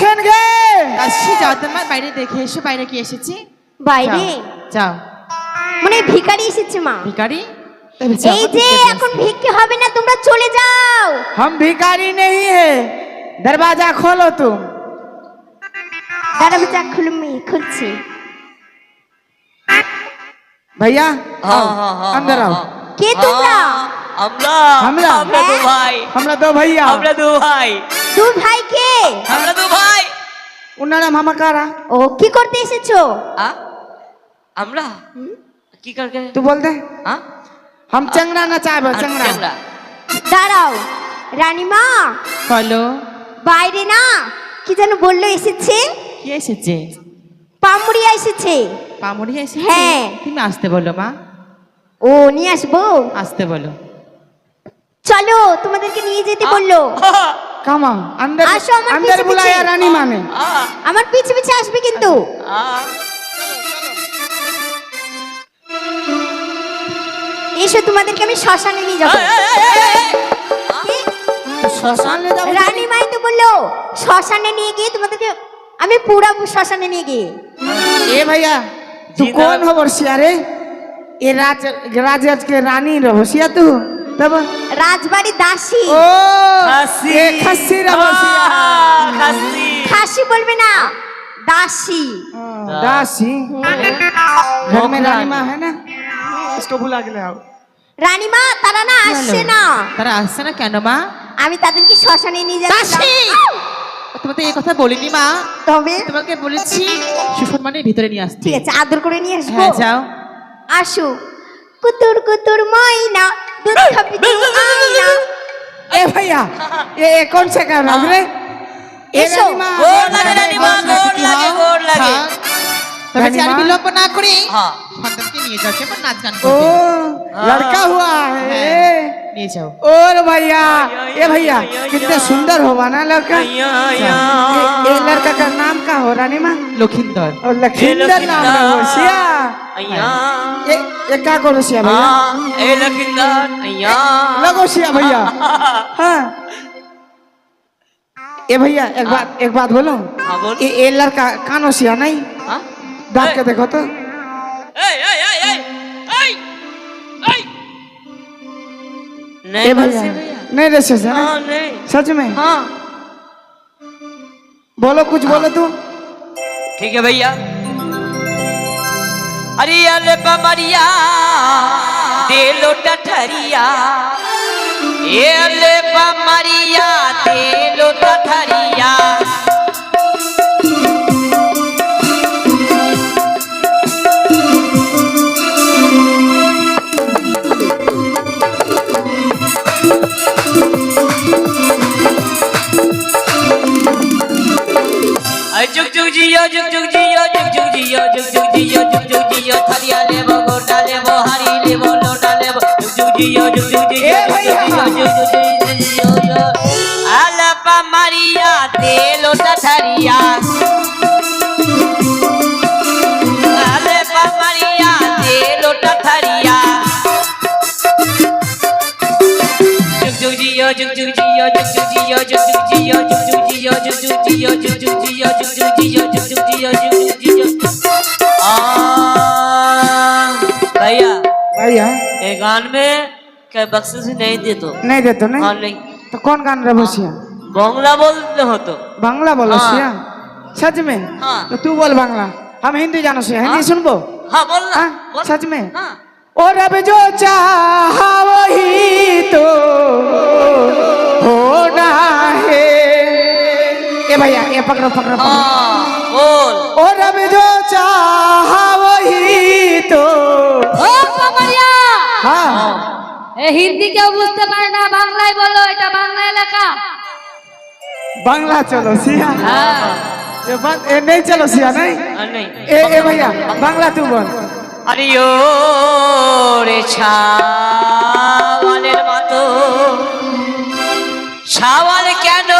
আছেন গে আসছি যাও তোমার বাইরে দেখে এসো বাইরে কি এসেছি বাইরে যাও, যাও মানে ভিখারি এসেছে মা ভিখারি তবে যাও, এই যে দেখে এখন ভিক্ষে হবে না তোমরা চলে যাও हम भिखारी नहीं है दरवाजा खोलो तुम দাঁড়াবে যা খুলে মেয়ে খুলছি भैया हाँ, आओ, हाँ, हाँ, अंदर हाँ, आओ हाँ। কে তোমরা আমরা আমরা। আমরা দু ভাই। আমরা দু ভাইয়া। আমরা দু ভাই। দু ভাই কে আমরা দু ভাই। ওনারা মামা কারা? ও কি করতে এসেছ? আমরা? কি করতে তুই বল দে। হাম চাংরা না চাইব চাংরা দাঁড়াও। রানীমা? বলো বাইরে না? কি যেন বলল এসেছে? কি এসেছে? পামুড়িয়া এসেছে। পামুড়িয়া এসেছে? হ্যাঁ। তুমি আসতে বলো মা। ও নিয়ে আসব? আসতে বলো। চলো তোমাদেরকে নিয়ে যেতে বললো कमा अंदर आशो, अमर अंदर पीछे, बुलाया पीछे। रानी माने আ, আমার পিছে পিছে আসবে কিন্তু আ। এসো তোমাদেরকে আমি শ্মশানে নিয়ে যাবো এই, এই, এই, এই, এই। श्मशान ले जाओ রানী মাই তো বললো শ্মশানে নিয়ে গিয়ে তোমাদেরকে আমি পুরা শ্মশানে নিয়ে গিয়ে ए भैया तू जी, कौन दादा। हो बरसिया रे ये राज राज के रानी रहोसिया तू तब রাজবাড়ি দাসী ओ খাসি। ये खस्सी रहोसिया আ, খাসি। খাসি বলবে না দাসী दासी घर में मोखलान। रानी माँ है ना इसको बुला के ले आओ রানীমা তারা না আসছে বলো। না তারা আসছে না কেন মা আমি তাদেরকে শ্মশানে নিয়ে যাচ্ছি দাসী! তোমাকে এই কথা বলিনি মা তবে তোমাকে বলেছি সুসম্মানের ভিতরে নিয়ে আসতে ঠিক আছে আদর করে নিয়ে আসবো হ্যাঁ যাও আসো কুতুর কুতুর ময়না এ ভাইয়া এ কোন সে গান রে? হ্যাঁ। এসো। গোর লাগে রানীমা গোর লাগে গোর লাগে হ্যাঁ। তবে হ্যাঁ। লড়কা হুয়া হ্যাঁ। নিয়ে যাও और भैया ये भैया कितने सुंदर होगा ना लड़का আইয়া, আইয়া। ये, ये लड़का का नाम का हो रानी माँ লক্ষিন্দর और लखींदर नाम है वो सिया আইয়া। ये ये क्या करो सिया भैया আ, এ লক্ষিন্দর, আইয়া। लगो सिया भैया हाँ ये भैया एक बात एक बात बोलो हाँ, बोल। ये ये लड़का कानो सिया नहीं আ? दांत के देखो तो এই, এই, এই, नहीं भैया नहीं रेसे हाँ नहीं। सच में? हाँ। बोलो कुछ बोलो तू। ठीक है भैया। अरे अले बमरिया दे लो टठरिया ए अले बमरिया दे लो टठरिया যুগ জিয়া যুগ যুগ জিয়া যুগ যুগ জিয়া যুগ যুগ জিয়া যুগ যুগ জিয়া থালিয়া লেব গোটা লেব হাড়ি লেব লোটা লেব যুগ যুগ জিয়া যুগ যুগ জিয়া যুগ যুগ জিয়া আলাপা মারিয়া তেল ওটা ছাড়িয়া जुग जुग जियो जुग जुग जियो जुग जुग जियो जुग जुग जियो जुग जुग जियो जुग जुग जियो जुग जुग जियो जुग जुग जियो जुग जुग जियो जुग जुग जियो आ भैया भैया ये गान में क्या बख्शिश नहीं दे तो नहीं देते हाँ नहीं नहीं तो कौन गान रहे सिया बांग्ला बोलते हो तो बांग्ला बोलो हाँ। सिया सच में हाँ। तो तू बोल बांग्ला हम हिंदी जानो से हिंदी हाँ। सुनबो हाँ बोल ना हाँ, बोल। सच में? हाँ ও रब जो चाहा वही तो होना है এ भैया ये पकड़ो पकड़ो, पकड़ो। ও ओ रब जो चाहा वही तो ओ हाँ এ হিন্দি কেউ বুঝতে পারে না বাংলায় বলো এটা বাংলা লেখা। বাংলা চলো সিয়া। হ্যাঁ। এ নেই চলো সিয়া নাই। এ এ ভাইয়া বাংলা তুই বল। আরে ও রে ছাওয়ালের মতো। ছাওয়াল কেন